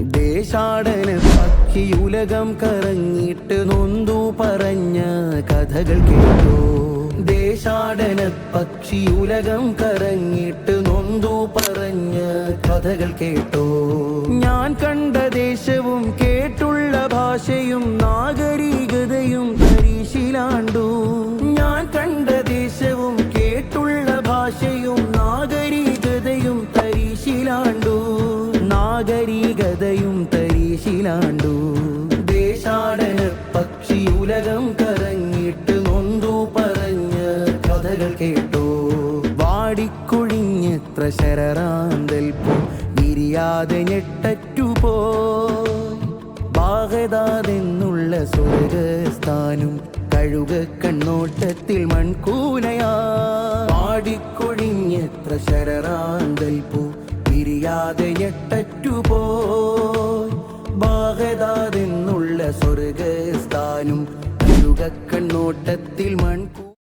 ദേശാടന പക്ഷിയുലകം കറങ്ങിയിട്ട് നൊന്തു പറഞ്ഞ കഥകൾ കേട്ടോ. ദേശാടന പക്ഷിയുലകം കറങ്ങിയിട്ട് നൊന്തു പറഞ്ഞ കഥകൾ കേട്ടോ. ഞാൻ കണ്ട ദേശവും കേട്ടുള്ള ഭാഷയും തരീശിലാണ്ടു ദേശാടന പക്ഷി ഉലകം കറങ്ങിട്ട് നൊന്തു പറഞ്ഞ കഥകൾ കേട്ടു. വാടിക്കൊഴിഞ്ഞത്ര ശരറാന്തൽ പോ വിരിയാതെ ഞെട്ടറ്റുപോ ബാഗദാദെന്നുള്ള സ്വർഗസ്ഥാനും കഴുക കണ്ണോട്ടത്തിൽ മൺകൂനയാ. പാടിക്കൊഴിഞ്ഞെത്ര ശരറാന്തൽ പൂ ഞെട്ടറ്റുപോ ബാഗദാദെന്നുള്ള സ്വർഗസ്ഥാനും കണ്ണോട്ടത്തിൽ മൺകൂ